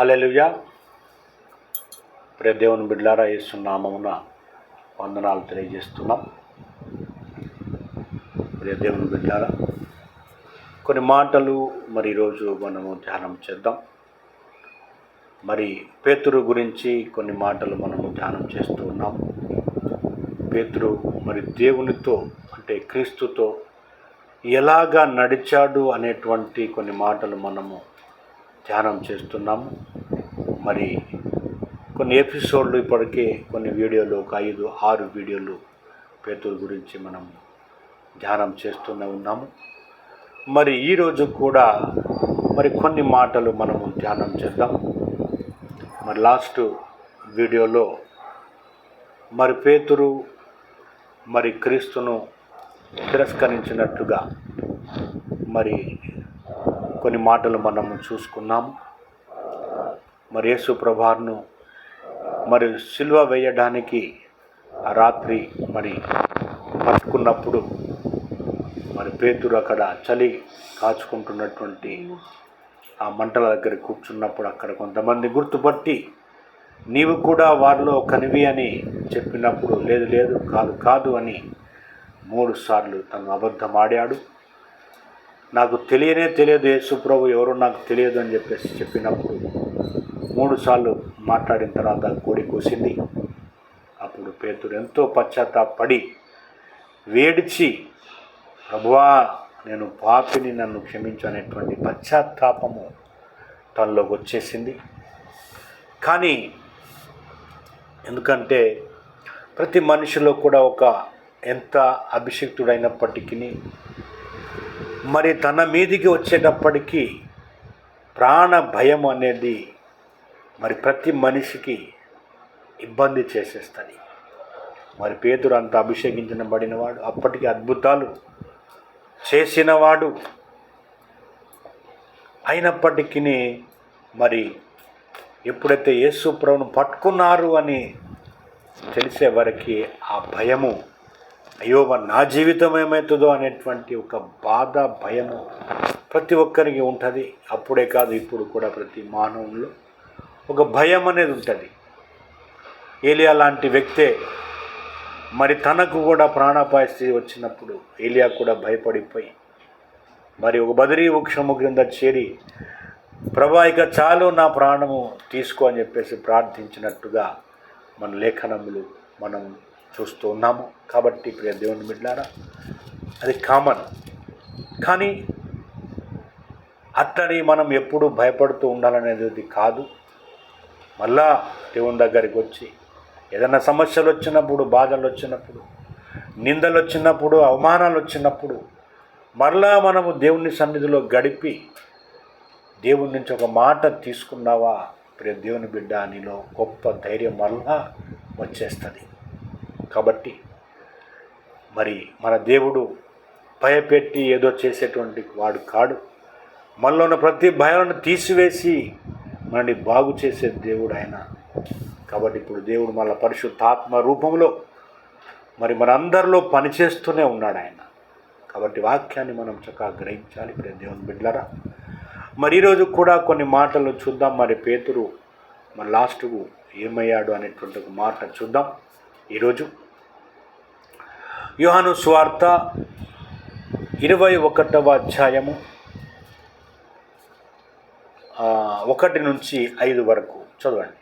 హల్లెలూయా. ప్రియ దేవుని బిడ్లారా నామమున వందనాలు తెలియజేస్తున్నాం. ప్రదేవుని బిడ్లారా కొన్ని మాటలు మరి ఈరోజు మనము ధ్యానం చేద్దాం. మరి పేతురు గురించి కొన్ని మాటలు మనము ధ్యానం చేస్తూ ఉన్నాం. పేతురు మరి దేవునితో అంటే క్రీస్తుతో ఎలాగా నడిచాడు అనేటువంటి కొన్ని మాటలు మనము ధ్యానం చేస్తున్నాము. మరి కొన్ని ఎపిసోడ్లు ఇప్పటికే కొన్ని వీడియోలు ఒక ఐదు ఆరు వీడియోలు పేతుల గురించి మనం ధ్యానం చేస్తూనే ఉన్నాము. మరి ఈరోజు కూడా మరి కొన్ని మాటలు మనము ధ్యానం చేద్దాం. మరి లాస్ట్ వీడియోలో మరి పేతురు మరి క్రీస్తును తిరస్కరించినట్టుగా మరి కొన్ని మాటలు మనము చూసుకున్నాం. మరి యేసు ప్రభాను మరి సిల్వ వేయడానికి ఆ రాత్రి మరి పట్టుకున్నప్పుడు మరి పేతురు అక్కడ చలి కాచుకుంటున్నటువంటి ఆ మంటల దగ్గర కూర్చున్నప్పుడు అక్కడ కొంతమంది గుర్తుపట్టి నీవు కూడా వారిలో కనివి అని చెప్పినప్పుడు లేదు లేదు కాదు కాదు అని మూడు సార్లు తను అబద్ధం ఆడాడు. నాకు తెలియనే తెలియదు యేసుప్రభు ఎవరో నాకు తెలియదు అని చెప్పేసి చెప్పినప్పుడు మూడు సార్లు మాట్లాడిన తర్వాత కోడి కూసింది. అప్పుడు పేతుడు ఎంతో పశ్చాత్తాపడి వేడిచి ప్రభువా నేను పాపిని నన్ను క్షమించనేటువంటి పశ్చాత్తాపము తనలోకి వచ్చేసింది. కానీ ఎందుకంటే ప్రతి మనిషిలో కూడా ఒక ఎంత అభిషిక్తుడైనప్పటికీ మరి తన మీదికి వచ్చేటప్పటికీ ప్రాణ భయం అనేది మరి ప్రతి మనిషికి ఇబ్బంది చేసేస్తుంది. మరి పేదరు అంత అభిషేకించబడినవాడు అప్పటికి అద్భుతాలు చేసినవాడు. అయినప్పటికీ మరి ఎప్పుడైతే యేసు ప్రభును పట్టుకున్నారు అని తెలిసే వరకు ఆ భయము అయ్యో మరి నా జీవితం ఏమవుతుందో అనేటువంటి ఒక బాధ భయము ప్రతి ఒక్కరికి ఉంటుంది. అప్పుడే కాదు ఇప్పుడు కూడా ప్రతి మానవుల్లో ఒక భయం అనేది ఉంటుంది. ఏలియా లాంటి వ్యక్తే మరి తనకు కూడా ప్రాణాపాయ స్థితి వచ్చినప్పుడు ఏలియా కూడా భయపడిపోయి మరి ఒక బదిరీ వృక్షము క్రింద చేరి ప్రభా ఇక చాలు నా ప్రాణము తీసుకో అని చెప్పేసి ప్రార్థించినట్టుగా మన లేఖనములు మనం చూస్తూ ఉన్నాము. కాబట్టి ప్రియ దేవుని బిడ్డారా అది కామన్. కానీ అట్లని మనం ఎప్పుడు భయపడుతూ ఉండాలనేది కాదు. మళ్ళా దేవుని దగ్గరికి వచ్చి ఏదైనా సమస్యలు వచ్చినప్పుడు బాధలు వచ్చినప్పుడు నిందలు వచ్చినప్పుడు అవమానాలు వచ్చినప్పుడు మరలా మనము దేవుని సన్నిధిలో గడిపి దేవుని నుంచి ఒక మాట తీసుకున్నావా? ప్రియ దేవుని బిడ్డ నీలో గొప్ప ధైర్యం మరలా వచ్చేస్తుంది. కాబట్టి మరి మన దేవుడు భయపెట్టి ఏదో చేసేటువంటి వాడు కాడు. మనలో ఉన్న ప్రతి భయాలను తీసివేసి మనని బాగు చేసే దేవుడు ఆయన. కాబట్టి ఇప్పుడు దేవుడు మన పరిశుద్ధాత్మ రూపంలో మరి మనందరిలో పనిచేస్తూనే ఉన్నాడు ఆయన. కాబట్టి వాక్యాన్ని మనం చక్కగా గ్రహించాలి. ఇప్పుడు దేవుని బిడ్డలరా మరి ఈరోజు కూడా కొన్ని మాటలు చూద్దాం. మరి పేతురు మరి లాస్ట్కు ఏమయ్యాడు అనేటువంటి ఒక మాట చూద్దాం. ఈరోజు యోహాను స్వార్త ఇరవై ఒకటవ అధ్యాయము ఒకటి నుంచి ఐదు వరకు. చదవండి.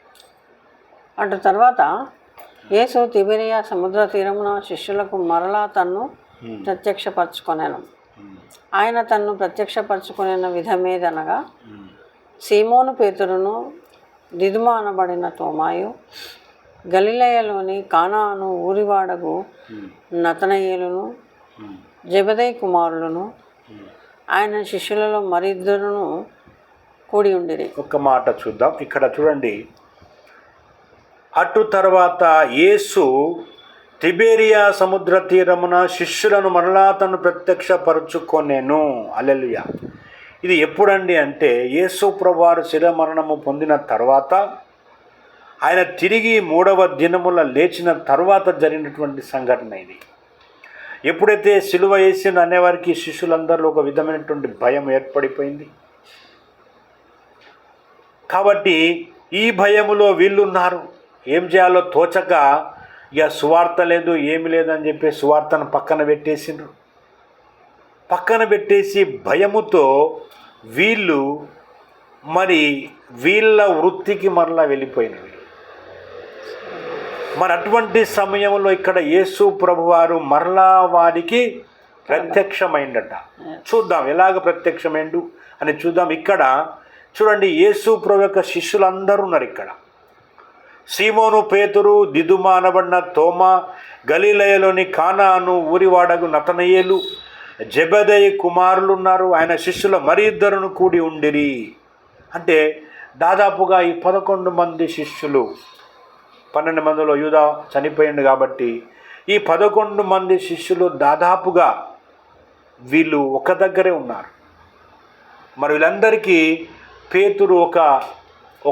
అటు తర్వాత యేసు తిబిరియా సముద్ర తీరమున శిష్యులకు మరలా తన్ను ప్రత్యక్షపరచుకొనెను. ఆయన తన్ను ప్రత్యక్షపరచుకునే విధమేదనగా సీమోను పేతురును దిదుమ అనబడిన తోమాయు గలిలయలోని కానాను ఊరివాడగు నతనయేలును జబదై కుమారులను ఆయన శిష్యులలో మరిద్దరును కూడి ఉండిరి. ఒక మాట చూద్దాం. ఇక్కడ చూడండి. అటు తర్వాత యేసు తిబేరియా సముద్ర తీరమున శిష్యులను మరలా తను ప్రత్యక్షపరుచుకొనేను. అలెలుయ ఇది ఎప్పుడండి అంటే యేసు ప్రభువారు శిరమరణము పొందిన తర్వాత ఆయన తిరిగి మూడవ దినముల లేచిన తర్వాత జరిగినటువంటి సంఘటన ఇది. ఎప్పుడైతే సిలువ వేసింది అనేవారికి శిష్యులందరిలో ఒక విధమైనటువంటి భయం ఏర్పడిపోయింది. కాబట్టి ఈ భయములో వీళ్ళున్నారు. ఏం చేయాలో తోచక ఇక సువార్త లేదు ఏమి లేదని చెప్పి సువార్తను పక్కన పెట్టేసిండ్రు. పక్కన పెట్టేసి భయముతో వీళ్ళు మరి వీళ్ళ వృత్తికి మరలా వెళ్ళిపోయినారు. మరి అటువంటి సమయంలో ఇక్కడ యేసు ప్రభువారు మరలా వారికి ప్రత్యక్షమైందట. చూద్దాం ఎలాగ ప్రత్యక్షమైండు అని చూద్దాం. ఇక్కడ చూడండి యేసు ప్రభు యొక్క శిష్యులందరూ ఉన్నారు ఇక్కడ. సీమోను పేతురు దిదుమానబడిన తోమ గలీలయలోని కానాను ఊరివాడగు నతనయేలు జబదయి కుమారులు ఉన్నారు. ఆయన శిష్యుల మరి ఇద్దరును కూడి ఉండిరి. అంటే దాదాపుగా ఈ పదకొండు మంది శిష్యులు పన్నెండు మందిలో యూదా చనిపోయింది కాబట్టి ఈ పదకొండు మంది శిష్యులు దాదాపుగా వీళ్ళు ఒక దగ్గరే ఉన్నారు. మరి వీళ్ళందరికీ పేతురు ఒక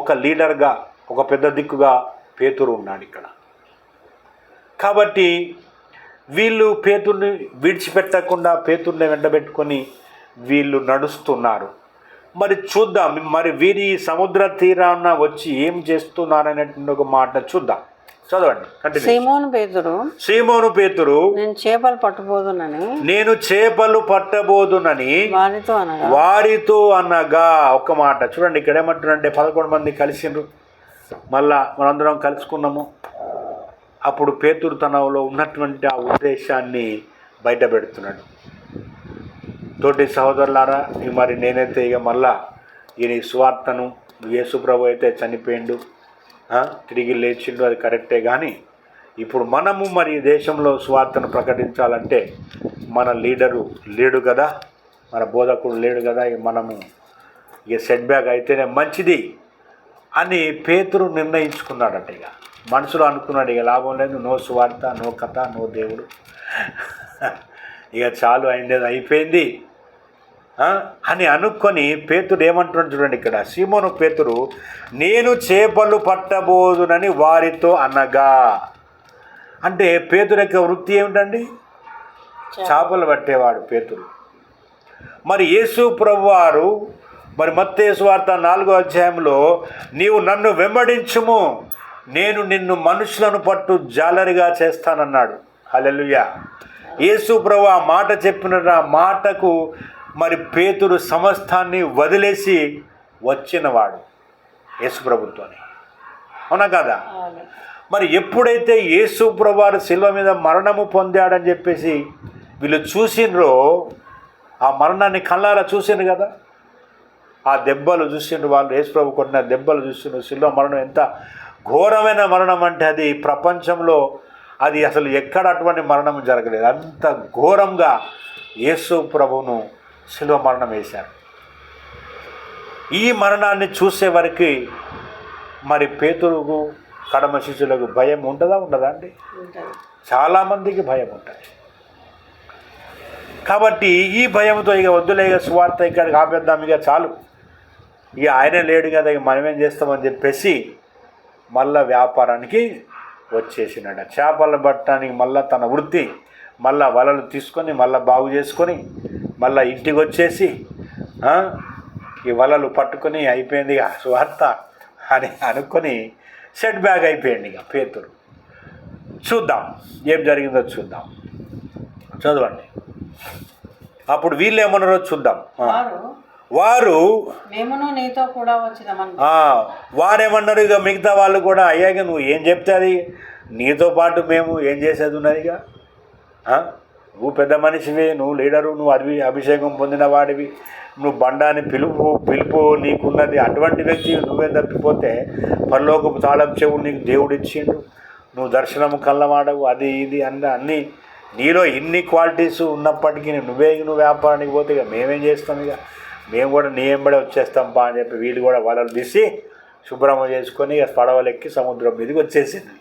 ఒక లీడర్గా ఒక పెద్ద దిక్కుగా పేతురు ఉన్నాడు ఇక్కడ. కాబట్టి వీళ్ళు పేతుర్ని విడిచిపెట్టకుండా పేతుర్ని వెంటబెట్టుకొని వీళ్ళు నడుస్తున్నారు. మరి చూద్దాం. మరి వీరి సముద్ర తీరాన వచ్చి ఏం చేస్తున్నారనేటువంటి ఒక మాట చూద్దాం. చదవండి. సీమోను పేతురు. సీమోను పేతురు. నేను చేపలు పట్టుపోదునని నేను చేపలు పట్టబోదునని వారితో అనగా. వారితో అనగా ఒక మాట. చూడండి ఇక్కడ ఏమంటున్నారంటే పదకొండు మంది కలిసిండ్రు మళ్ళా మనందరం కలుసుకున్నాము. అప్పుడు పేతురు తనలో ఉన్నటువంటి ఆ ఉద్దేశాన్ని బయట పెడుతున్నాడు తోటి సహోదరులారా ఈ మరి నేనైతే ఇక మళ్ళా ఈయన ఈ సువార్తను యేసుప్రభు అయితే చనిపోయిండు. తిరిగి లేచిండు అది కరెక్టే కానీ ఇప్పుడు మనము మరి ఈ దేశంలో సువార్తను ప్రకటించాలంటే మన లీడరు లేడు కదా మన బోధకుడు లేడు కదా ఇక మనము ఇక సెట్ బ్యాక్ అయితేనే మంచిది అని పేతురు నిర్ణయించుకున్నాడట ఇక. మనసులో అనుకున్నాడు ఇక లాభం లేదు నో సువార్త నో కథ నో దేవుడు. ఇక చాలు అయింది అయిపోయింది? అని అనుకొని పేతుడు ఏమంటున్నాడు చూడండి ఇక్కడ. సీమోను పేతురు నేను చేపలు పట్టబోదునని వారితో అనగా. అంటే పేతురు యొక్క వృత్తి ఏమిటండి? చేపలు. పట్టేవాడు పేతురు మరి యేసు ప్రభువారు మరి మత్తేసు వార్త నాలుగో అధ్యాయంలో నీవు నన్ను వెంబడించుము నేను నిన్ను మనుషులను పట్టు జాలరిగా చేస్తానన్నాడు. హల్లెలూయా. యేసు ప్రభు ఆ మాట చెప్పిన ఆ మాటకు మరి పేతురు సమస్తాన్ని వదిలేసి వచ్చినవాడు యేసు ప్రభుత్వాన్ని అవునా కదా? మరి ఎప్పుడైతే యేసు ప్రభువారు శిల్వ మీద మరణము పొందాడని చెప్పేసి వీళ్ళు చూసిండ్రో ఆ మరణాన్ని కళ్ళారా చూసిండ్రు కదా? ఆ దెబ్బలు చూసిండ్రు వాళ్ళు యేసు ప్రభు కొట్టిన దెబ్బలు చూసిండ్రు. శిల్వ మరణం ఎంత ఘోరమైన మరణం అంటే అది ప్రపంచంలో అది అసలు ఎక్కడ అటువంటి మరణం జరగలేదు. అంత ఘోరంగా యేసు ప్రభువును శిల్వ మరణం వేశారు. ఈ మరణాన్ని చూసే వరకు మరి పేతురుకు కడమ శిష్యులకు భయం ఉంటుందా ఉండదా అండి? చాలామందికి భయం ఉంటుంది. కాబట్టి ఈ భయంతో ఇక వద్దులే ఇక సువార్త ఇక్కడికి ఆపేద్దాం ఇక చాలు. ఇక ఆయనే లేడు కదా ఇక మనమేం చేస్తామని చెప్పేసి మళ్ళా వ్యాపారానికి వచ్చేసినాడు చేపలు పట్టడానికి మళ్ళీ తన వృత్తి మళ్ళా వలలు తీసుకొని మళ్ళీ బాగు చేసుకొని మళ్ళా ఇంటికి వచ్చేసి ఈ వలలు పట్టుకొని అయిపోయింది ఇక సువార్త అని అనుకొని సెట్ బ్యాగ్ అయిపోయింది ఇక పేతురు. చూద్దాం ఏం జరిగిందో చూద్దాం. చదవండి. అప్పుడు వీళ్ళు ఏమన్నారో చూద్దాం. వారు మేమును నీతో కూడా వారేమన్నారు ఇక మిగతా వాళ్ళు కూడా అయ్యాక నువ్వు ఏం చెప్తే అది నీతో పాటు మేము ఏం చేసేది ఉన్నది ఇక? నువ్వు పెద్ద మనిషివి నువ్వు లీడరు నువ్వు అవి అభిషేకం పొందిన వాడివి. నువ్వు బండాన్ని పిలుపు పిలుపు నీకున్నది అటువంటి వ్యక్తి నువ్వే తప్పిపోతే పరలోకపు తాళం చెవులు నీకు దేవుడు ఇచ్చిండు నువ్వు దర్శనము కళ్ళవాడవు అది ఇది అన్న అన్నీ నీలో ఇన్ని క్వాలిటీస్ ఉన్నప్పటికీ నువ్వే నువ్వు వ్యాపారానికి పోతే ఇక మేమేం చేస్తాం ఇక మేము కూడా నీ ఎంబడే వచ్చేస్తాం పా అని చెప్పి వీళ్ళు కూడా వలలు తీసి శుభ్రం చేసుకొని పడవలెక్కి సముద్రం మీదకి వచ్చేసింది.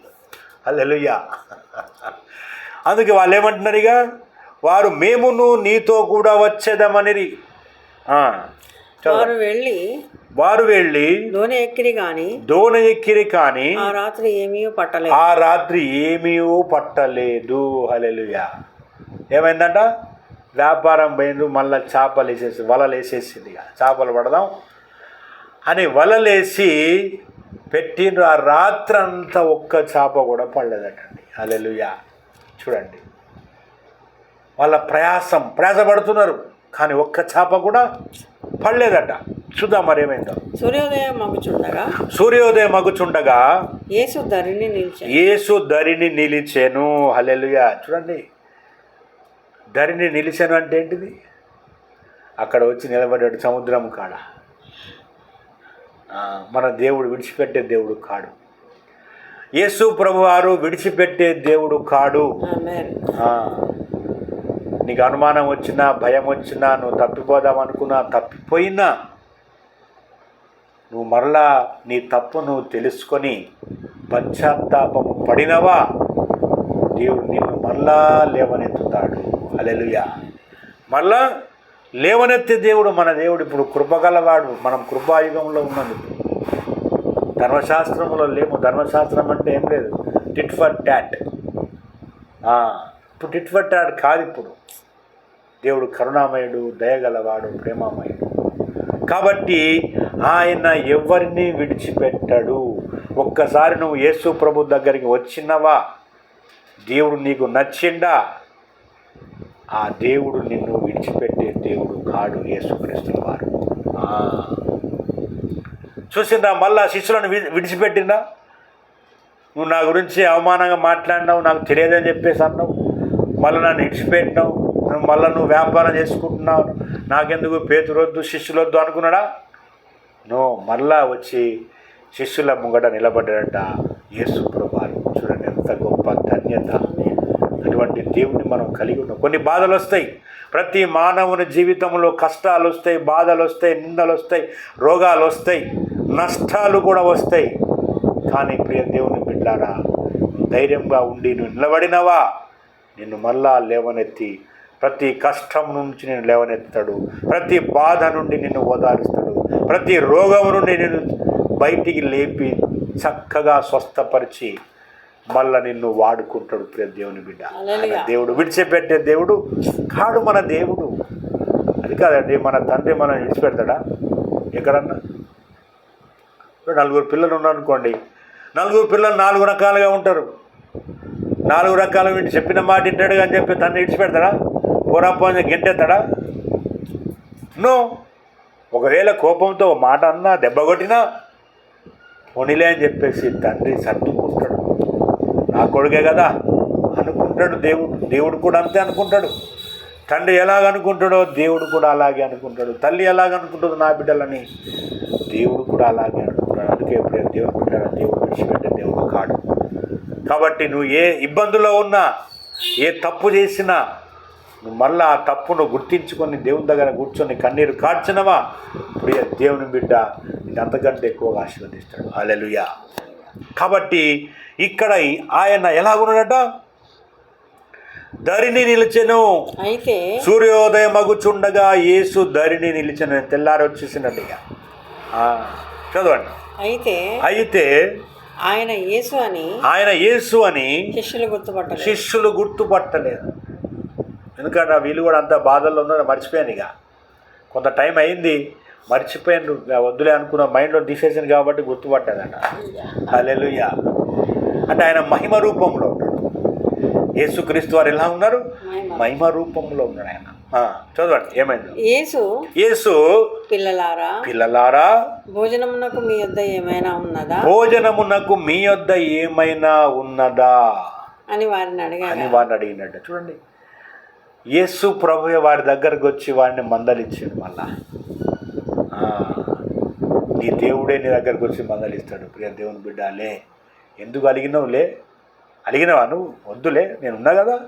అల్లెలుయ్యా అందుకే వాళ్ళు ఏమంటున్నారు ఇక? వారు మేమును నీతో కూడా చదవండి. వారు వెళ్ళి వారు వెళ్ళి లోని ఎక్కిరి గాని దోణ ఎక్కిరి కానీ ఆ రాత్రి ఏమీ పట్టలేదు. ఆ రాత్రి ఏమీ పట్టలేదు. హలెలుయా ఏమైందంట? వ్యాపారం పోయిండ్రు మళ్ళీ చేపలు వేసేసి వలలు వేసేసింది ఇక. చేపలు పడదాం అని వలలేసి పెట్టిండ్రు. ఆ రాత్రంతా ఒక్క చేప కూడా పడలేదటండి. అలెలుయా చూడండి. వాళ్ళ ప్రయాసం ప్రయాసపడుతున్నారు. కానీ ఒక్క చేప కూడా పడలేదట. చూద్దాం మరి ఏమైందో. సూర్యోదయం మగుచుండగా? సూర్యోదయం మగుచుండగా యేసు ధరిని నిలిచాను యేసు ధరిని నిలిచెను. హల్లెలూయా. చూడండి. ధరిని నిలిచెను అంటే ఏంటిది? అక్కడ వచ్చి నిలబడ్డాడు సముద్రం కాడ. మన దేవుడు విడిచిపెట్టే దేవుడు కాడు. యేసు ప్రభువారు విడిచిపెట్టే దేవుడు కాడు. నీకు అనుమానం వచ్చినా భయం వచ్చినా నువ్వు తప్పిపోదాం అనుకున్నా తప్పిపోయినా నువ్వు మరలా నీ తప్పు నువ్వు తెలుసుకొని పశ్చాత్తాపము పడినవా? దేవుడిని మరలా లేవనెత్తుతాడు. అలెలుయా మరలా లేవనెత్తే దేవుడు మన దేవుడు ఇప్పుడు కృపగలవాడు. మనం కృపాయుగంలో ఉన్నందుకు. ధర్మశాస్త్రంలో లేము. ధర్మశాస్త్రం అంటే ఏం లేదు. టిట్ ఫర్ ట్యాట్ ఇప్పుడు టిట్ ఫర్ ట్యాట్ కాదు ఇప్పుడు. దేవుడు కరుణామయుడు దయగలవాడు ప్రేమామయుడు. కాబట్టి ఆయన ఎవరిని విడిచిపెట్టాడు? ఒక్కసారి నువ్వు యేసు ప్రభు దగ్గరికి వచ్చినవా? దేవుడు నీకు నచ్చిండా ఆ దేవుడు నిన్ను విడిచిపెట్టే దేవుడు కాడు యేసుక్రీస్తుల వారు. చూసిందా మళ్ళా శిష్యులను విడిచిపెట్టిందా నువ్వు నా గురించి అవమానంగా మాట్లాడినావు నాకు తెలియదని చెప్పేసి అన్నావు. మళ్ళీ నన్ను విడిచిపెట్టినావు నువ్వు మళ్ళీ నువ్వు వ్యాపారం చేసుకుంటున్నావు నాకెందుకు పేతురొద్దు శిష్యులొద్దు అనుకున్నాడా? నువ్వు మళ్ళా వచ్చి శిష్యుల ముంగట నిలబడ్డాడట యేసు ప్రభాలు చూడండి ఎంత గొప్ప ధన్యత. అటువంటి దేవుని మనం కలిగి ఉన్నాం కొన్ని బాధలు వస్తాయి ప్రతి మానవుని జీవితంలో కష్టాలు వస్తాయి బాధలు వస్తాయి నిందలు వస్తాయి రోగాలు వస్తాయి నష్టాలు కూడా వస్తాయి. కానీ ప్రియ దేవుని బిడ్డారా ధైర్యంగా ఉండి నువ్వు నిలబడినవా? నిన్ను మళ్ళా లేవనెత్తి ప్రతి కష్టం నుంచి నేను లేవనెత్తాడు ప్రతి బాధ నుండి నిన్ను ఓదారుస్తాడు. ప్రతి రోగం నుండి నేను బయటికి లేపి చక్కగా స్వస్థపరిచి మళ్ళా నిన్ను వాడుకుంటాడు ప్రియ దేవుని బిడ్డ. ఆయన దేవుడు విడిచిపెట్టే దేవుడు కాడు మన దేవుడు. అది కాదండి మన తండ్రి మనం విడిచిపెడతాడా? ఎక్కడన్నా? నలుగురు పిల్లలు ఉన్నారనుకోండి నలుగురు పిల్లలు నాలుగు రకాలుగా ఉంటారు. నాలుగు రకాల వీటి చెప్పిన మాట వింటాడు అని చెప్పి తను విడిచిపెడతాడా? పోరాపోయిన గెంటెత్తాడా నో. ఒకవేళ కోపంతో మాట అన్నా దెబ్బ కొట్టినా పోనీలే అని చెప్పేసి తండ్రి నా కొడుకే కదా? అనుకుంటాడు దేవుడు. దేవుడు కూడా అంతే అనుకుంటాడు. తండ్రి ఎలాగ అనుకుంటాడో దేవుడు కూడా అలాగే అనుకుంటాడు. తల్లి ఎలాగ అనుకుంటుందో నా బిడ్డలని దేవుడు కూడా అలాగే అనుకుంటాడు. అందుకే ఎప్పుడైనా దేవుడు బిడ్డ దేవుడు విడిచిపెట్టే దేవుడు కాడు. కాబట్టి నువ్వు ఏ ఇబ్బందుల్లో ఉన్నా ఏ తప్పు చేసినా నువ్వు మళ్ళీ ఆ తప్పును గుర్తించుకొని దేవుని దగ్గర కూర్చొని కన్నీరు కార్చినవా? ప్రియ దేవుని బిడ్డ ఇది అంతకంటే ఎక్కువగా ఆశీర్వదిస్తాడు. అలెలుయా కాబట్టి ఇక్కడ ఆయన ఎలాగున్నాడట? ధరిని నిలిచెను. అయితే సూర్యోదయం మగుచుండగా యేసు ధరిని నిలిచెను తెల్లారి వచ్చేసినట్టు ఇక. చదవండి. అయితే అయితే ఆయన యేసు అని ఆయన యేసు అని శిష్యులు గుర్తుపట్టలేదు. శిష్యులు గుర్తుపట్టలేదు. ఎందుకంటే వీళ్ళు కూడా అంత బాధల్లో ఉన్నారో మర్చిపోయాను ఇక. కొంత టైం అయింది. మర్చిపోయాను. వద్దులే అనుకున్న మైండ్లో తీసేసాను కాబట్టి గుర్తుపట్టాదట హల్లెలూయా. అంటే ఆయన మహిమ రూపంలో ఉన్నాడు. యేసుక్రీస్తు వారు ఎలా ఉన్నారు? మహిమ. రూపంలో ఉన్నాడు ఆయన. చదవండి ఏమైంది? యేసు యేసు పిల్లలారా? పిల్లలారా? భోజనమునకు మీ యొద్ద ఏమైనా ఉన్నదా? భోజనమునకు మీ వద్ద ఏమైనా ఉన్నదా? అని వారిని అని అడిగారు వాడిని అడిగినట్టు. చూడండి యేసు ప్రభు వారి దగ్గరకు వచ్చి వాడిని మందలిచ్చాడు మళ్ళా. నీ దేవుడే నీ దగ్గరకు వచ్చి మందలిస్తాడు. ప్రియ దేవుని బిడ్డ లే ఎందుకు అలిగినావు లే అలిగినవా నువ్వు? వద్దులే నేను ఉన్నా కదా.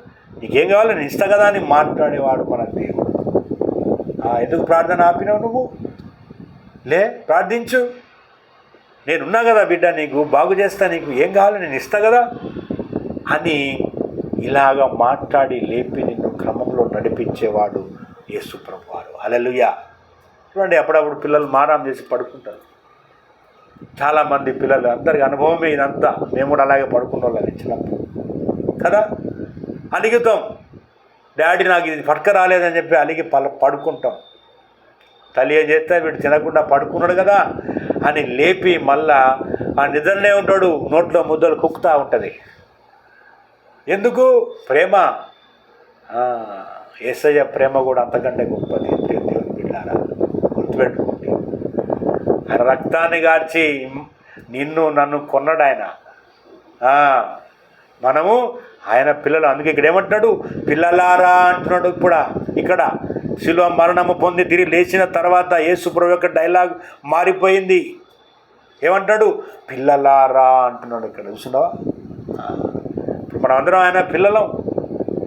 నీకేం కావాలి? నేను ఇస్తా కదా అని మాట్లాడేవాడు మన దేవుడు. ఎందుకు ప్రార్థన ఆపినావు నువ్వు? లే ప్రార్థించు. నేనున్నా కదా బిడ్డ నీకు బాగు చేస్తా నీకు ఏం కావాలి? నేను ఇస్తా కదా అని ఇలాగ మాట్లాడి లేపి నిన్ను క్రమంలో నడిపించేవాడు యేసు ప్రభువారు అలలుయా చూడండి అప్పుడప్పుడు పిల్లలు మారాం చేసి పడుకుంటారు. చాలామంది పిల్లలు అందరికి అనుభవమే ఇదంతా మేము కూడా అలాగే పడుకున్న వాళ్ళని చిన్నప్పుడు కదా? అలిగుతాం డాడీ నాకు ఇది పడక రాలేదని చెప్పి అలిగి పల పడుకుంటాం. తల్లి ఏం చేస్తే వీడు తినకుండా పడుకున్నాడు కదా అని లేపి మళ్ళా ఆ నిద్రనే ఉంటాడు. నోట్లో ముద్దలు కుక్కుతూ ఉంటుంది. ఎందుకు? ప్రేమ. ఆ, ప్రేమ కూడా అంతకంటే గొప్పది. దేవుని బిడ్డారా గుర్తుపెట్టు రక్తాన్ని గార్చి నిన్ను నన్ను కొన్నాడు ఆయన. మనము ఆయన పిల్లలు. అందుకే ఇక్కడ ఏమంటున్నాడు? పిల్లలారా అంటున్నాడు ఇప్పుడు ఇక్కడ. శిలువ మరణము పొంది తిరిగి లేచిన తర్వాత యేసుప్రభు యొక్క డైలాగ్ మారిపోయింది. ఏమంటాడు పిల్లలారా అంటున్నాడు ఇక్కడ. చూసినావా ఇప్పుడు మనం అందరం ఆయన పిల్లలం.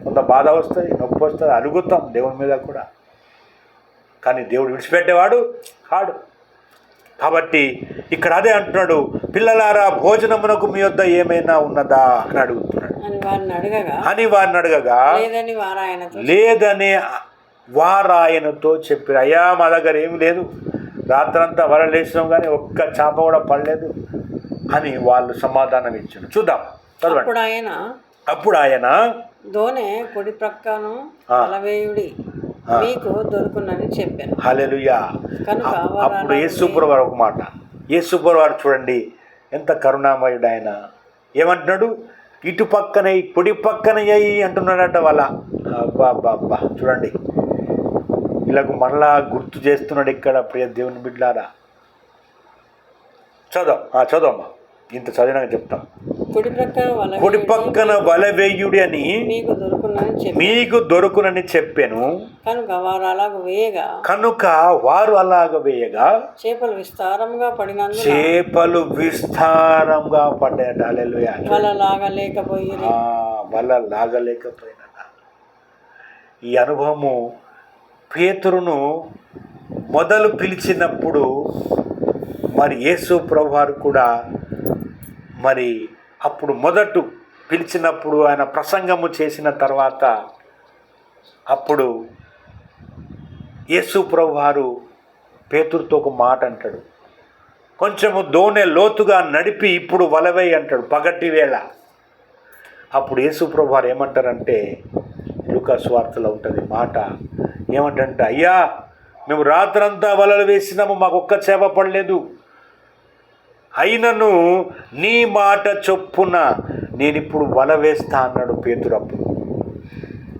కొంత బాధ వస్తుంది నొప్పి వస్తుంది అలుగుతాం దేవుని మీద కూడా. కానీ దేవుడు విడిచిపెట్టేవాడు కాడు. కాబట్టి ఇక్కడ అదే అంటున్నాడు పిల్లలారా భోజనమునకు మీ వద్ద ఏమైనా ఉన్నదా? అని అడుగుతున్నాడు. అని వారిని అడగగా లేదని వారాయనతో చెప్పారు. అయ్యా మా దగ్గర ఏమి లేదు. రాత్రంతా వల లేచినాం కానీ ఒక్క చేప కూడా పడలేదు. అని వాళ్ళు సమాధానం ఇచ్చారు. చూద్దాం చదవండి. అప్పుడు ఆయన అప్పుడు ఆయన దోనె కుడి ప్రక్కను. అలవేయుడి. మీకు దొరుకునని చెప్పాను. వారు అప్పుడు యేసుప్రభు వారు ఒక మాట. యేసుప్రభు వారు చూడండి ఎంత కరుణామయుడు ఆయన ఏమంటున్నాడు? ఇటు పక్కన కుడి పక్కన అయ్యి అంటున్నాడట వాళ్ళ. అబ్బా అబ్బా అబ్బా చూడండి. వీళ్ళకు మరలా గుర్తు చేస్తున్నాడు ఇక్కడ ప్రియ దేవుని బిడ్డారా చదవం. ఆ, చదవమ్మా. ఇంత చదివినాక చెప్తాం. కుడి పక్కన వలవేయుడి అని మీకు దొరుకునని చెప్పాను. మీకు దొరుకునని చెప్పాను. కనుక వారు అలాగ వేయగా కనుక వారు అలాగ వేయగా చేపలు విస్తారంగా పడినందున చేపలు విస్తారంగా పడ్డాయట. వల లాగా లేకపోయి వల్ల లాగలేకపోయినా ఈ అనుభవము పేతురును మొదలు పిలిచినప్పుడు మరి యేసు ప్రభువారు కూడా మరి అప్పుడు మొదట పిలిచినప్పుడు ఆయన ప్రసంగము చేసిన తర్వాత అప్పుడు యేసు ప్రభువారు పేతురుతో ఒక మాట అంటాడు. కొంచెము దోనె లోతుగా నడిపి ఇప్పుడు వలవై అంటాడు పగటి వేళ. అప్పుడు యేసుప్రభు వారు ఏమంటారంటే లుకా స్వార్థలో ఉంటుంది మాట ఏమంటారంటే అయ్యా మేము రాత్రంతా వలలు వేసినాము మాకు ఒక్క చేప పడలేదు. అయినను నీ మాట చొప్పున నేను ఇప్పుడు వల వేస్తా అన్నాడు పేతురప్పుడు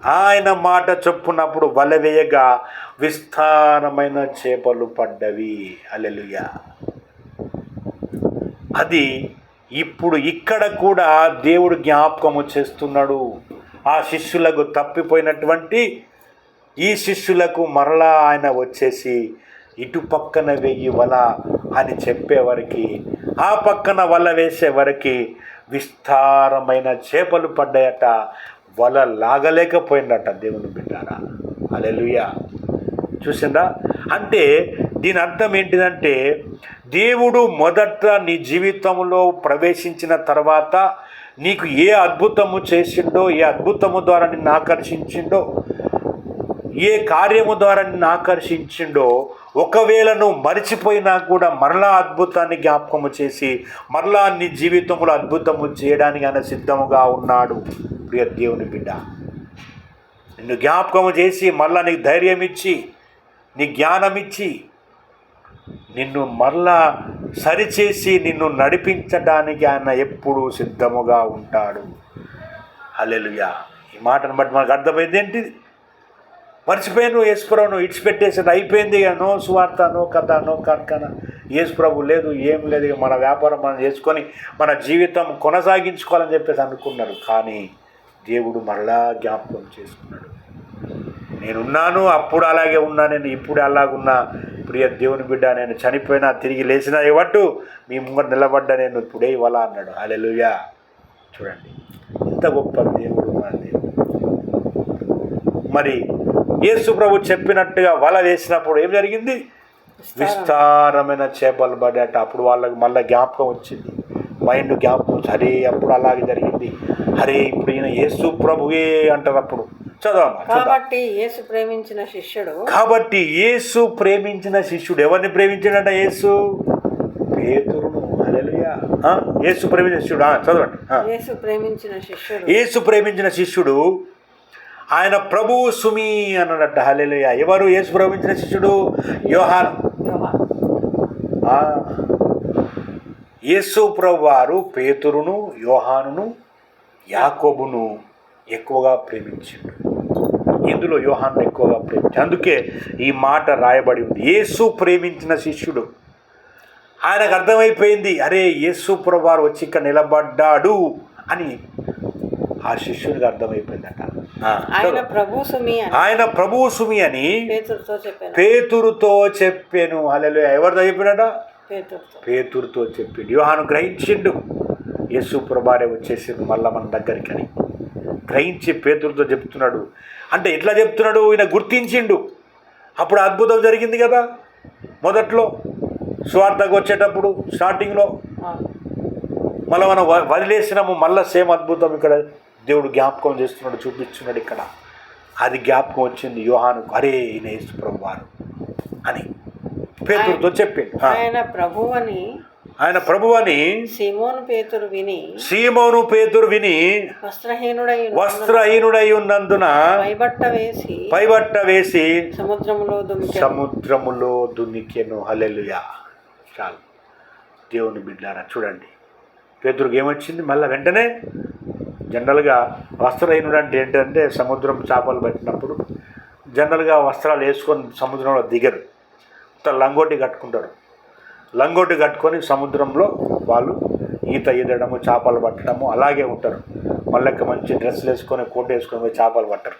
ఆయన మాట చొప్పునప్పుడు వల వేయగా విస్తారమైన చేపలు పడ్డవి. అలెలుయ అది ఇప్పుడు ఇక్కడ కూడా దేవుడు జ్ఞాపకము చేస్తున్నాడు. ఆ శిష్యులకు తప్పిపోయినటువంటి ఈ శిష్యులకు మరలా ఆయన వచ్చేసి ఇటు పక్కన వెయ్యి వల అని చెప్పేవరకు ఆ పక్కన వల వేసేవరకు విస్తారమైన చేపలు పడ్డాయట. వల లాగలేకపోయిందట దేవుని బిడ్డారా. అలెలుయ చూసిందా? అంటే దీని అర్థం ఏంటిదంటే దేవుడు మొదట నీ జీవితంలో ప్రవేశించిన తర్వాత నీకు ఏ అద్భుతము చేసిండో ఏ అద్భుతము ద్వారా నిన్ను ఆకర్షించిండో ఏ కార్యము ద్వారా నిన్ను ఆకర్షించిండో ఒకవేళ నువ్వు మరిచిపోయినా కూడా మరలా అద్భుతాన్ని జ్ఞాపకము చేసి మరలా నీ జీవితంలో అద్భుతము చేయడానికి ఆయన సిద్ధముగా ఉన్నాడు. ప్రియ దేవుని బిడ్డ నిన్ను జ్ఞాపకము చేసి మరలా నీకు ధైర్యం ఇచ్చి నీ జ్ఞానం ఇచ్చి నిన్ను మరలా సరిచేసి నిన్ను నడిపించడానికి ఆయన ఎప్పుడూ సిద్ధముగా ఉంటాడు. అల్లెలుయా ఈ మాటను బట్టి మనకు అర్థమైంది ఏంటిది? మర్చిపోయాను యేసుప్రభును ఇడిచిపెట్టేసాడు అయిపోయింది ఇక. నో సువార్త నో కథ నో కార్ఖాన యేసుప్రభు లేదు ఏం లేదు. ఇక మన వ్యాపారం మనం చేసుకొని మన జీవితం కొనసాగించుకోవాలని చెప్పేసి అనుకున్నారు కానీ దేవుడు మరలా జ్ఞాపకం చేసుకున్నాడు. నేనున్నాను అప్పుడు అలాగే ఉన్నా నేను ఇప్పుడు అలాగున్నా. ప్రియ దేవుని బిడ్డ నేను చనిపోయినా తిరిగి లేచినా ఇవ్వట్టు. మీ ముంగ నిలబడ్డా నేను ఇప్పుడే ఇవ్వాలా అన్నాడు. అలెలుయా చూడండి ఇంత గొప్ప దేవుడు మన దేవుడు. మరి యేసు ప్రభు చెప్పినట్టుగా వల వేసినప్పుడు ఏం జరిగింది? విస్తారమైన చేపలు పడ్డాట. అప్పుడు వాళ్ళకి మళ్ళీ జ్ఞాపకం వచ్చింది. మైండ్ జ్ఞాపకం అరే అప్పుడు అలాగే జరిగింది. అరే ఇప్పుడు ఈయన యేసు ప్రభువే అంటారు అప్పుడు. చదవమ్మా కాబట్టి యేసు ప్రేమించిన శిష్యుడు కాబట్టి యేసు ప్రేమించిన శిష్యుడు ఎవరిని ప్రేమించాడంట యేసు? పేతురును. యేసు ప్రేమించిన శిష్యుడు. చదవండి. యేసు ప్రేమించిన శిష్యుడు. యేసు ప్రేమించిన శిష్యుడు ఆయన ప్రభువు సుమి అన్నట్టు హల్లెలూయ. ఎవరు? యేసు ప్రవహించిన శిష్యుడు యోహాన్. యేసు ప్రభు వారు పేతురును యోహానును యాకోబును ఎక్కువగా ప్రేమించాడు. ఇందులో యోహాను ఎక్కువగా ప్రేమించాడు. అందుకే ఈ మాట రాయబడి ఉంది. యేసు ప్రేమించిన శిష్యుడు. ఆయనకు అర్థమైపోయింది. అరే యేసు ప్రభు వారు వచ్చి ఇక్కడ నిలబడ్డాడు అని ఆ శిష్యుడికి అర్థమైపోయిందట. ఆయన ప్రభు సుమి అని. ఆయన ప్రభువు సుమి అని పేతురుతో చెప్పాను. పేతురుతో చెప్పాను. అల్లెలు ఎవరితో చెప్పినట పేతురుతో. చెప్పిండు. యోహాను గ్రహించిండు. యేసు ప్రభారే వచ్చేసిండు మళ్ళా మన దగ్గరికి అని. గ్రహించి పేతురుతో చెప్తున్నాడు. అంటే ఎట్లా చెప్తున్నాడు? ఈయన గుర్తించిండు. అప్పుడు అద్భుతం జరిగింది కదా? మొదట్లో స్వార్థకు వచ్చేటప్పుడు స్టార్టింగ్లో మళ్ళీ మనం వదిలేసినాము. మళ్ళీ సేమ్ అద్భుతం ఇక్కడ దేవుడు జ్ఞాపకం చేస్తున్నాడు చూపిస్తున్నాడు ఇక్కడ. అది జ్ఞాపకం వచ్చింది యోహానుకు అరే ఈయన యేసు ప్రభు వారు అని. పేతురుతో చెప్పిండు. ఆ. ఆయన ప్రభు అని ఆయన ప్రభు అని సిమోను పేతురు విని సీమోను పేతురు విని వస్త్రహీనుడై వస్త్రహీనుడై ఉన్నందున పైబట్ట వేసి పైబట్ట వేసి సముద్రములో సముద్రములో దునికెను హల్లెలూయా. చాలు. దేవుని బిడ్డారా చూడండి. పేదరికి ఏమొచ్చింది? మళ్ళీ వెంటనే జనరల్గా వస్త్రహీనుడు అంటే ఏంటంటే సముద్రం చేపలు పట్టినప్పుడు జనరల్గా వస్త్రాలు వేసుకొని సముద్రంలో దిగరు. లంగోటి కట్టుకుంటారు. లంగోటి కట్టుకొని సముద్రంలో వాళ్ళు ఈత ఈదడము చేపలు పట్టడము అలాగే ఉంటారు. మళ్ళీ మంచి డ్రెస్సులు వేసుకొని కోట్ వేసుకొని పోయి చేపలు పట్టరు.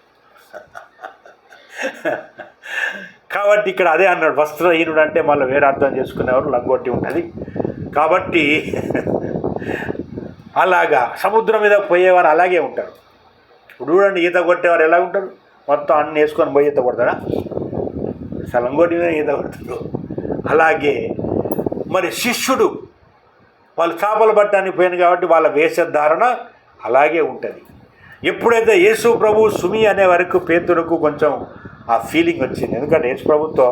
కాబట్టి ఇక్కడ అదే అన్నాడు. వస్త్రహీనుడు అంటే మళ్ళీ వేరే అర్థం చేసుకునేవారు లంగోటి ఉంటుంది. కాబట్టి అలాగా సముద్రం మీద పోయేవారు అలాగే ఉంటారు. ఇప్పుడు చూడండి ఈత కొట్టేవారు ఎలా ఉంటారు? మొత్తం అన్ని వేసుకొని పోయి ఈత కొడతారా? సలంగోటి మీద ఈత కొడతారు. అలాగే మరి శిష్యుడు వాళ్ళు చేపలు పట్టడానికి పోయాను కాబట్టి వాళ్ళ వేషధారణ అలాగే ఉంటుంది. ఎప్పుడైతే యేసు ప్రభు సుమి అనే వరకు పేతులకు కొంచెం ఆ ఫీలింగ్ వచ్చింది. ఎందుకంటే యేసు ప్రభుతో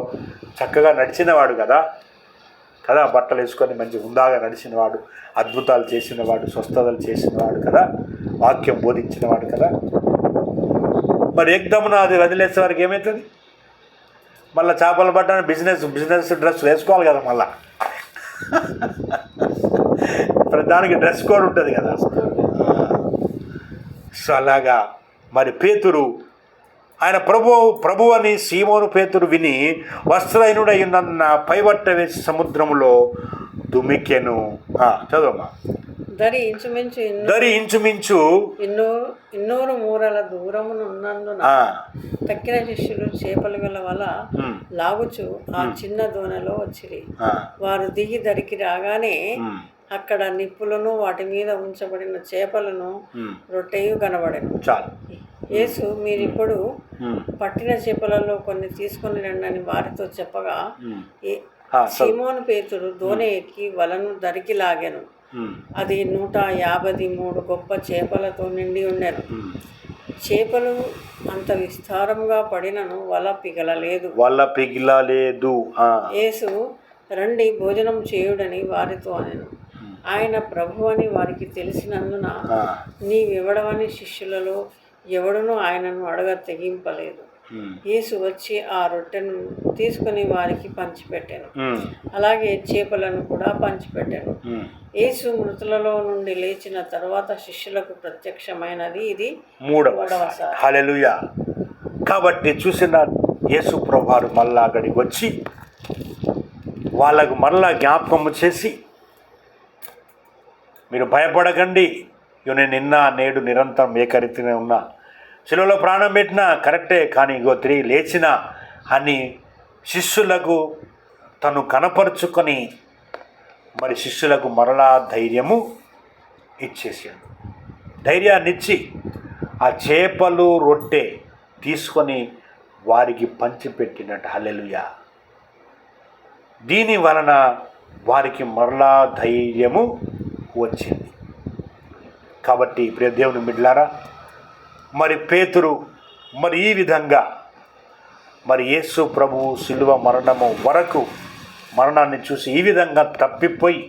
చక్కగా నడిచినవాడు కదా. కదా బట్టలు వేసుకొని మంచి హుందాగా నడిచినవాడు అద్భుతాలు చేసినవాడు స్వస్థతలు చేసినవాడు కదా వాక్యం బోధించినవాడు కదా. మరి ఎగ్దమ్మున అది వదిలేసే వారికి ఏమవుతుంది మళ్ళీ చేపలు పట్టడానికి బిజినెస్ బిజినెస్ డ్రెస్ వేసుకోవాలి కదా మళ్ళా. ప్రతి దానికి డ్రెస్ కోడ్ ఉంటుంది కదా. సో అలాగా. మరి పేతురు ఆయన ప్రభు ప్రభు అని సీమోను పేతురు విని వస్త్రహీనుడై ఉన్న పైబట్ట వేసి సముద్రములో దుమికెను. చదవమ్మా. దరి ఇంచుమించు ఇన్ను- దరి ఇంచుమించు ఇన్నూరు ఇన్నూరు మూరల దూరమున ఉన్నందున ఆ, తక్కిన శిష్యులు చేపలు గల వల ఉమ్, లాగుచు ఆ చిన్న దోణిలో వచ్చిరి. వారు దిగి దరికి రాగానే అక్కడ నిప్పులను వాటి మీద ఉంచబడిన చేపలను రొట్టెయు కనబడెను. చాలు. యేసు మీరిప్పుడు పట్టిన చేపలలో కొన్ని తీసుకొని రండి అని వారితో చెప్పగా. సీమోను పేతురు దోణి ఎక్కి వలను దరికి లాగాను. అది నూట యాభై మూడు గొప్ప చేపలతో నిండి ఉండెను. చేపలు అంత విస్తారముగా పడినను వల పిగలలేదు. వాళ్ళ పిగిలలేదు. యేసు రండి భోజనం చేయుడని వారితో అనెను. ఆయన ప్రభు అని వారికి తెలిసినందున ఆ, నీవెవడవని శిష్యులలో ఎవడునూ ఆయనను అడగ తెగింపలేదు. యేసు వచ్చి ఆ రొట్టెను తీసుకుని వారికి పంచిపెట్టాను. అలాగే చేపలను కూడా పంచిపెట్టాను. యేసు మృతులలో నుండి లేచిన తర్వాత శిష్యులకు ప్రత్యక్షమైనది ఇది మూడవ కాబట్టి చూసిన యేసు ప్రభారు మళ్ళా అక్కడికి వచ్చి వాళ్ళకు మళ్ళా జ్ఞాపకం చేసి మీరు భయపడకండి. నేను నిన్న నేడు నిరంతరం ఏకరీతినే ఉన్నా. శిలువలో ప్రాణం పెట్టినా కరెక్టే కానీ ఇగో తిరిగి లేచిన అని శిష్యులకు తను కనపరుచుకొని మరి శిష్యులకు మరలా ధైర్యము ఇచ్చేసాడు. ధైర్యాన్ని ఇచ్చి ఆ చేపలు రొట్టె తీసుకొని వారికి పంచిపెట్టినట్టు. హల్లెలూయా. దీని వలన వారికి మరలా ధైర్యము వచ్చింది. కాబట్టి ప్రియ దేవుని మిడ్లారా మరి పేతురు మరి ఈ విధంగా మరి యేసు ప్రభువు శిలువ మరణము వరకు మరణాన్ని చూసి ఈ విధంగా తప్పిపోయి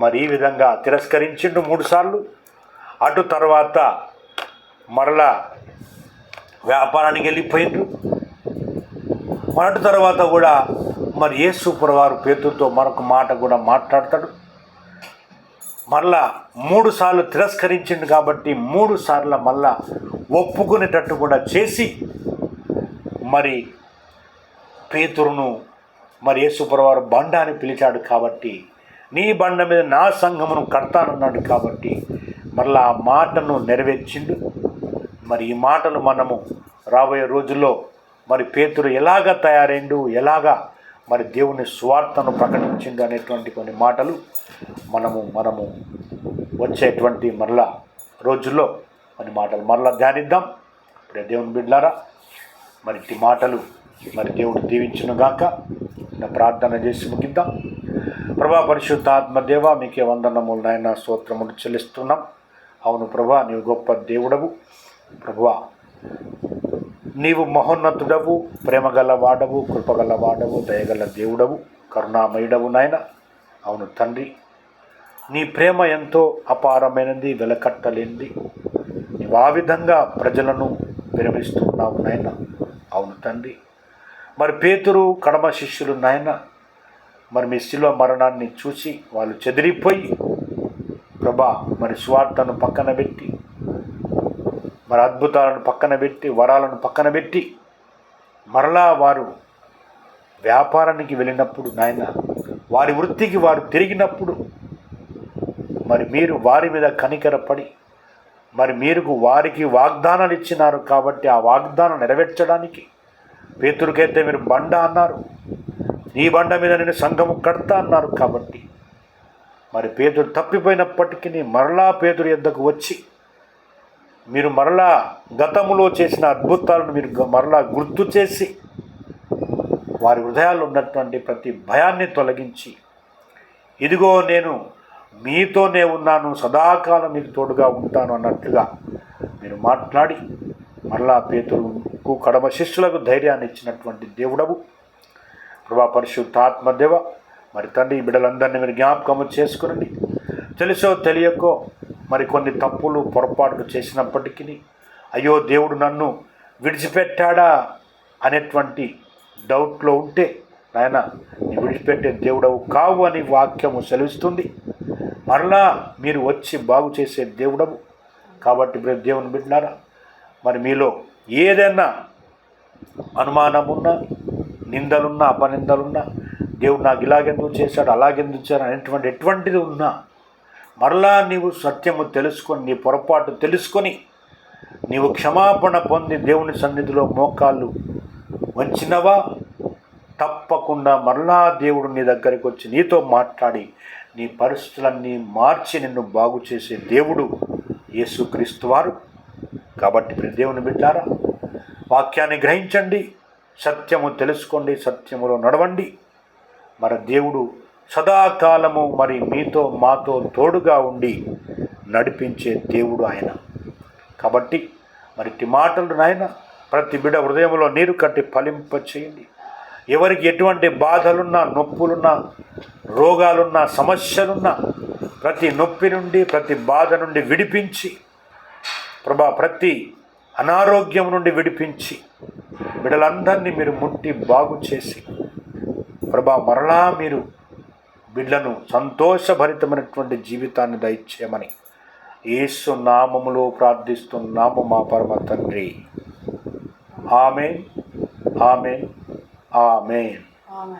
మరి ఈ విధంగా తిరస్కరించిండు మూడుసార్లు. అటు తర్వాత మరలా వ్యాపారానికి వెళ్ళిపోయిండ్రు మరటి తర్వాత కూడా మరి యేసు వారు పేతుతో మరొక మాట కూడా మాట్లాడతాడు. మళ్ళా మూడు సార్లు తిరస్కరించిండు కాబట్టి మూడు సార్లు మళ్ళా ఒప్పుకునేటట్టు కూడా చేసి మరి పేతురును మరి యేసుప్రవారు బండ అని పిలిచాడు కాబట్టి నీ బండ మీద నా సంఘమును కడతానన్నాడు కాబట్టి మరలా ఆ మాటను నెరవేర్చిండు. మరి ఈ మాటలు మనము రాబోయే రోజుల్లో మరి పేతురు ఎలాగ తయారైండు ఎలాగా మరి దేవుని స్వార్థను ప్రకటించింది అనేటువంటి కొన్ని మాటలు మనము మనము వచ్చేటువంటి మరలా రోజుల్లో కొన్ని మాటలు మరలా ధ్యానిద్దాం. ఇప్పుడే దేవుని బిడ్లారా మరి ఇట్టి మాటలు మరి దేవుడు దీవించును గాక. నా ప్రార్థన చేసి ముగిద్దాం. ప్రభా పరిశుద్ధ ఆత్మదేవ మీకే వందనములు నాయన స్తోత్రములు చెల్లిస్తున్నాం. అవును ప్రభా నీవు గొప్ప దేవుడవు. ప్రభువా నీవు మహోన్నతుడవు ప్రేమగల వాడవు కృపగల వాడవు దయగల దేవుడవు కరుణామయుడవు నాయన. అవును తండ్రి నీ ప్రేమ ఎంతో అపారమైనది వెలకట్టలేనిది. నీవు ఆ విధంగా ప్రజలను ప్రేమిస్తున్నావు నాయన. అవును తండ్రి మరి పేతురు కడమ శిష్యులు నాయన మరి మీ శిలువ మరణాన్ని చూసి వాళ్ళు చెదిరిపోయి ప్రభా మరి స్వార్థను పక్కన పెట్టి మరి అద్భుతాలను పక్కన పెట్టి వరాలను పక్కన పెట్టి మరలా వారు వ్యాపారానికి వెళ్ళినప్పుడు నాయన వారి వృత్తికి వారు తిరిగినప్పుడు మరి మీరు వారి మీద కనికరపడి మరి మీరు వారికి వాగ్దానాలు ఇచ్చినారు కాబట్టి ఆ వాగ్దానం నెరవేర్చడానికి పేతురికైతే మీరు బండ అన్నారు. నీ బండ మీద నేను సంఘము కడతా అన్నారు కాబట్టి మరి పేదరు తప్పిపోయినప్పటికీ మరలా పేదరు ఎద్దకు వచ్చి మీరు మరలా గతములో చేసిన అద్భుతాలను మీరు మరలా గుర్తు చేసి వారి హృదయాల్లో ఉన్నటువంటి ప్రతి భయాన్ని తొలగించి ఇదిగో నేను మీతోనే ఉన్నాను సదాకాలం మీకు తోడుగా ఉంటాను అన్నట్లుగా మీరు మాట్లాడి మరలా పేతులకు కడమ శిష్యులకు ధైర్యాన్ని ఇచ్చినటువంటి దేవుడవు. ప్రభా పరిశుద్ధాత్మదేవ మరి తండ్రి బిడ్డలందరినీ మీరు జ్ఞాపకము చేసుకునండి. తెలుసో తెలియకో మరి కొన్ని తప్పులు పొరపాట్లు చేసినప్పటికీ అయ్యో దేవుడు నన్ను విడిచిపెట్టాడా అనేటువంటి డౌట్లో ఉంటే నాయన నీ విడిచిపెట్టే దేవుడవు కావు అని వాక్యము సెలవిస్తుంది. మరలా మీరు వచ్చి బాగు చేసే దేవుడవు. కాబట్టి మీరు దేవుని బిడ్డారా మరి మీలో ఏదైనా అనుమానమున్నా నిందలున్నా అపనిందలున్నా దేవుడు నాకు ఇలాగెందుకు చేశాడు అలాగెందుకు చేశాడు అనేటువంటి ఎటువంటిది ఉన్నా మరలా నీవు సత్యము తెలుసుకొని నీ పొరపాటు తెలుసుకొని నీవు క్షమాపణ పొంది దేవుని సన్నిధిలో మోకాళ్ళు వంచినవా? తప్పకుండా మరలా దేవుడు నీ దగ్గరికి వచ్చి నీతో మాట్లాడి నీ పరిస్థితులన్నీ మార్చి నిన్ను బాగు చేసే దేవుడు యేసుక్రీస్తు వారు. కాబట్టి మీరు దేవుని బిడ్డారా వాక్యాన్ని గ్రహించండి సత్యము తెలుసుకోండి సత్యములో నడవండి. మన దేవుడు సదాకాలము మరి మీతో మాతో తోడుగా ఉండి నడిపించే దేవుడు ఆయన. కాబట్టి మరి ఇట్టి మాటలు నాయన ప్రతి బిడ హృదయంలో నీరు కట్టి ఫలింప చేయండి ఎవరికి ఎటువంటి బాధలున్నా నొప్పులున్నా రోగాలున్నా సమస్యలున్నా ప్రతి నొప్పి నుండి ప్రతి బాధ నుండి విడిపించి ప్రభా ప్రతి అనారోగ్యం నుండి విడిపించి బిడలందరినీ మీరు ముట్టి బాగు చేసి ప్రభా మరలా మీరు బిడ్డలను సంతోషభరితమైనటువంటి జీవితాన్ని దయచేయమని యేసు నామములో ప్రార్థిస్తున్నాము మా పరమ తండ్రి. ఆమె ఆమె ఆమె ఆమె